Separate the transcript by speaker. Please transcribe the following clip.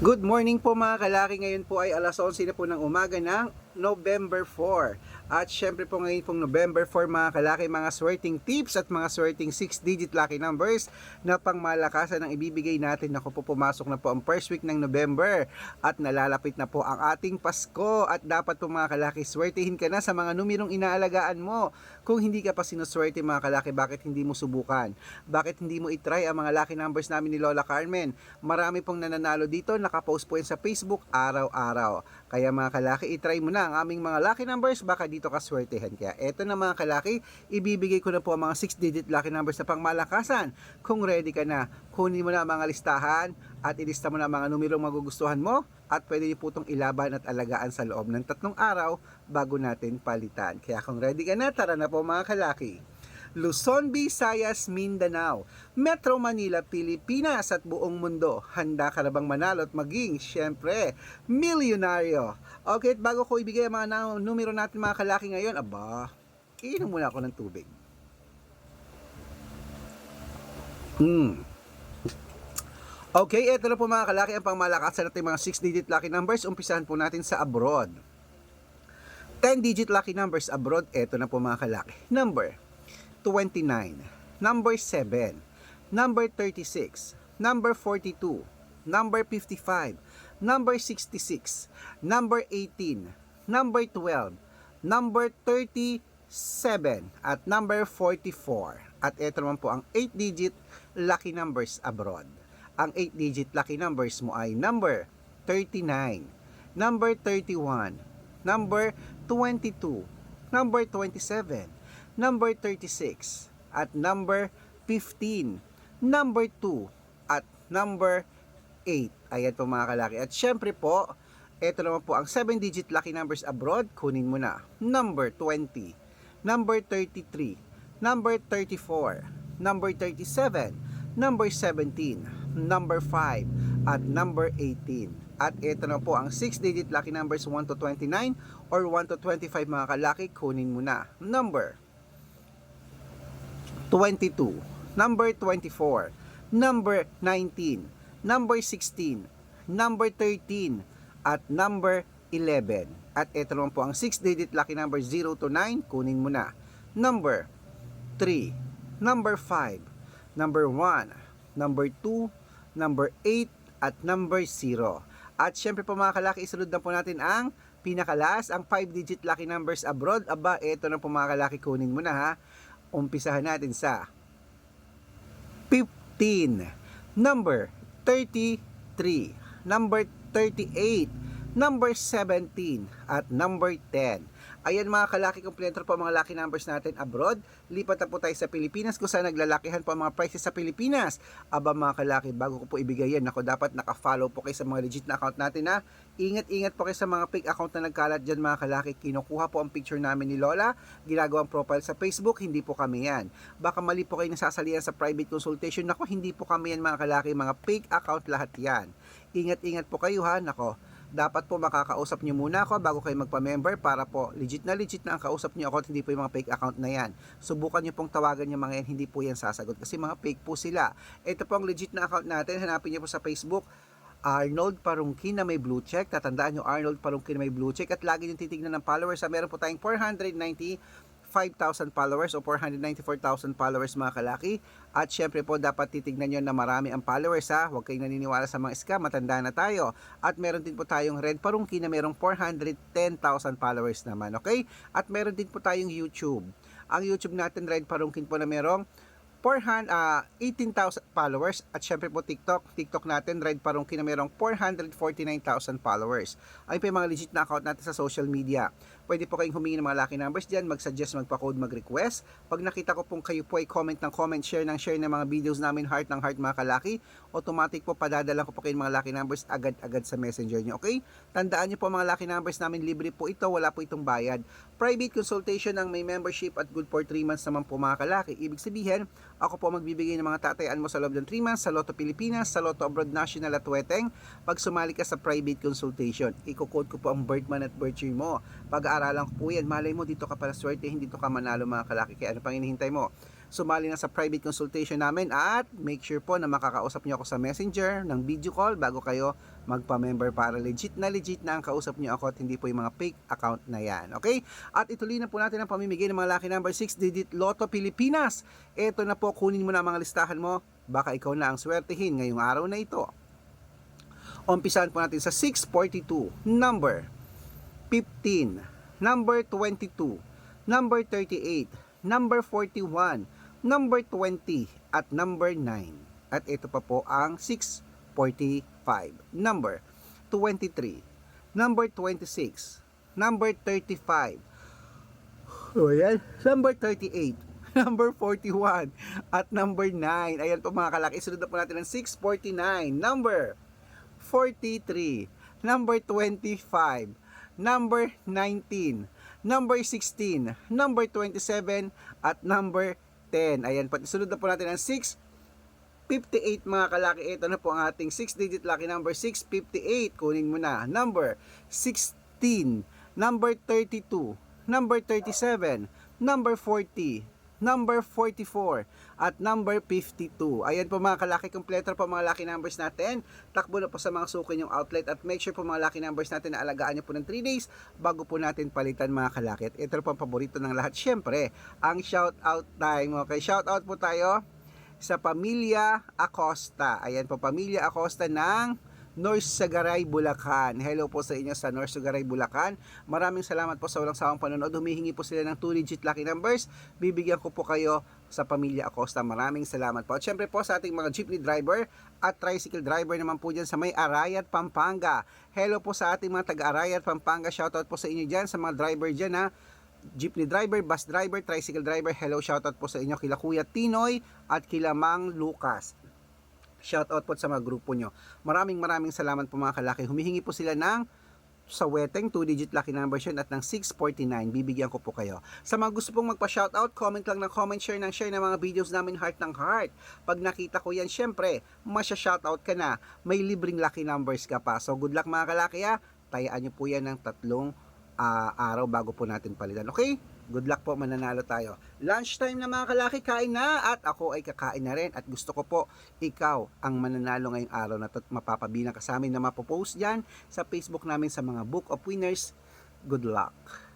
Speaker 1: Good morning po mga kalaki. Ngayon po ay alas 11 na po ng umaga ng November 4. At syempre po ngayon pong November 4 mga kalaki, mga swerting tips at mga swerting 6-digit lucky numbers na pangmalakasan ang ibibigay natin. Ako po pumasok na po ang first week ng November at nalalapit na po ang ating Pasko at dapat po mga kalaki, swertihin ka na sa mga numerong inaalagaan mo. Kung hindi ka pa sinuswerte mga kalaki, bakit hindi mo subukan? Bakit hindi mo itry ang mga lucky numbers namin ni Lola Carmen? Marami pong nananalo dito, nakapost po yan sa Facebook araw-araw. Kaya mga kalaki, itry mo na ang aming mga lucky numbers, baka dito ka swertehan. Kaya eto na mga kalaki, ibibigay ko na po ang mga 6-digit lucky numbers na pangmalakasan. Kung ready ka na, kunin mo na ang mga listahan at ilista mo na ang mga numerong magugustuhan mo at pwede niyo po itong ilaban at alagaan sa loob ng tatlong araw bago natin palitan. Kaya kung ready ka na, tara na po mga kalaki. Luzon, Visayas, Mindanao, Metro Manila, Pilipinas at buong mundo. Handa ka na bang manalo at maging, syempre, milyonaryo? Okay, at bago ko ibigay ang mga numero natin mga kalaki ngayon, aba, iinom muna ako ng tubig. Hmm. Okay, eto na po mga kalaki ang pangmalakasan natin mga 6-digit lucky numbers. Umpisahan po natin sa abroad. 10-digit lucky numbers abroad, eto na po mga kalaki. Number 29, number 7, number 36, number 42, number 55, number 66, number 18, number 12, number 37, at number 44. At ito naman po ang 8-digit lucky numbers abroad. Ang 8-digit lucky numbers mo ay number 39, number 31, number 22, number 27, number 36, at number 15, number 2, at number 8. Ayan po mga kalaki. At syempre po, ito naman po ang 7-digit lucky numbers abroad. Kunin mo na. Number 20, number 33, number 34, number 37, number 17, number 5, at number 18. At ito na po ang 6-digit lucky numbers 1 to 29 or 1 to 25 mga kalaki. Kunin mo na. Number 22, number 24, number 19, number 16, number 13, at number 11. At ito naman po ang 6-digit lucky number 0 to 9, kunin mo na. Number 3, number 5, number 1, number 2, number 8, at number 0. At syempre po mga kalaki, isunod na po natin ang pinakalas, ang 5-digit lucky numbers abroad. Aba, ito na po mga kalaki, kunin mo na ha. Umpisahan natin sa 15, number 33, number 38, number 17, at number 10. Ayan mga kalaki, kompleto po mga lucky numbers natin abroad. Lipat na po tayo sa Pilipinas kung saan naglalakihan po ang mga prices sa Pilipinas. Aba mga kalaki, bago ko po ibigay yan, ako dapat naka-follow po kayo sa mga legit na account natin ha. Ingat-ingat po kayo sa mga fake account na nagkalat dyan mga kalaki. Kinukuha po ang picture namin ni Lola, ginagawang profile sa Facebook, hindi po kami yan. Baka mali po kayo nasasalihan sa private consultation. Nako, hindi po kami yan mga kalaki, mga fake account lahat yan. Ingat-ingat po kayo ha, nako dapat po makakausap nyo muna ako bago kayo magpa-member para po legit na legit na ang kausap nyo ako at hindi po yung mga fake account na yan. Subukan nyo pong tawagan yung mga yan, hindi po yan sasagot kasi mga fake po sila. Ito po ang legit na account natin, hanapin nyo po sa Facebook, Arnold Parungkin na may blue check. Tatandaan nyo Arnold Parungkin na may blue check at lagi nyo titignan ng followers. Sa meron po tayong 490 5,000 followers o 494,000 followers mga kalaki. At syempre po dapat titignan nyo na marami ang followers ha. Huwag kayong naniniwala sa mga scam, matanda na tayo. At meron din po tayong Red Parungki na merong 410,000 followers naman, okay? At meron din po tayong YouTube. Ang YouTube natin Red Parungkin po na merong 400, ah, 18,000 followers at syempre po TikTok, TikTok natin Red Parungki na merong 449,000 followers. Ay yung mga legit na account natin sa social media. Pwede po kayong humingi ng mga lucky numbers dyan, mag-suggest, magpa-code, mag-request. Pag nakita ko pong kayo po ay comment ng comment, share ng share ng mga videos namin, heart ng heart mga kalaki, automatic po padadala ko po kayo ng mga lucky numbers agad-agad sa messenger nyo, okay? Tandaan nyo po mga lucky numbers namin, libre po ito, wala po itong bayad. Private consultation ng may membership at good for 3 months naman po mga kalaki. Ibig sabihin, ako po magbibigay ng mga tatayaan mo sa loob ng 3 months sa Lotto Pilipinas, sa Lotto Abroad National at Weteng. Pag sumali ka sa private consultation, iko-code ko po ang birth month at birth year mo. Pag-aaralan ko po yan, malay mo dito ka pala swerte, hindi dito ka manalo mga kalaki. Kaya ano pang hinihintay mo? Sumali na sa private consultation namin at make sure po na makakausap niyo ako sa messenger ng video call bago kayo magpa-member para legit na legit na ang kausap niyo ako at hindi po yung mga fake account na yan. Okay? At ituloy na po natin ang pamimigay ng mga lucky number 6 digit Lotto Pilipinas. Ito na po, kunin mo na ang mga listahan mo. Baka ikaw na ang swertihin ngayong araw na ito. Umpisahan po natin sa 642, number 15, number 22, number 38, number 41, number 20, at number 9. At ito pa po ang 645, number 23, number 26, number 35, o yan, number 38, number 41, at number 9. Ayan po mga kalaki, sunod na po natin ang 649, number 43, number 25, number 19, number 16, number 27, at number 10. Ayan, pati sunod na po natin ang 658 mga kalaki. Ito na po ang ating 6-digit lucky number 658. Kunin mo na. Number 16, number 32, number 37, number 40, number 44, at number 52. Ayan po mga kalaki, kompleto po mga lucky numbers natin. Takbo na po sa mga suki yung outlet at make sure po mga lucky numbers natin na alagaan nyo po ng 3 days bago po natin palitan mga kalaki. At ito po ang paborito ng lahat. Siyempre, ang shout out time. Okay, shout out po tayo sa Pamilya Acosta. Ayan po, Pamilya Acosta ng North Sagaray, Bulacan. Hello po sa inyo sa North Sagaray, Bulacan. Maraming salamat po sa walang sawang panonood. Humihingi po sila ng 2-digit lucky numbers. Bibigyan ko po kayo sa Pamilya Acosta. Maraming salamat po. At syempre po sa ating mga jeepney driver at tricycle driver naman po dyan sa may Arayat, Pampanga. Hello po sa ating mga taga-Arayat, Pampanga. Shoutout po sa inyo dyan, sa mga driver dyan ha jeepney driver, bus driver, tricycle driver, hello, shoutout po sa inyo kila Kuya Tinoy at kila Mang Lucas. Shoutout po sa mga grupo nyo. Maraming maraming salamat po mga kalaki. Humihingi po sila ng sa weteng 2-digit lucky number yun at ng 649. Bibigyan ko po kayo. Sa mga gusto pong magpa-shoutout, comment lang ng comment, share ng share ng mga videos namin heart ng heart. Pag nakita ko yan, syempre, masya-shoutout ka na. May libreng lucky numbers ka pa. So good luck mga kalaki ha. Tayaan nyo po yan ng tatlong ah, araw bago po natin palitan. Okay? Good luck po, mananalo tayo. Lunchtime na mga kalaki, kain na at ako ay kakain na rin at gusto ko po ikaw ang mananalo ngayong araw na to mapapabilang ka sa amin na mapopost dyan sa Facebook namin sa mga Book of Winners. Good luck!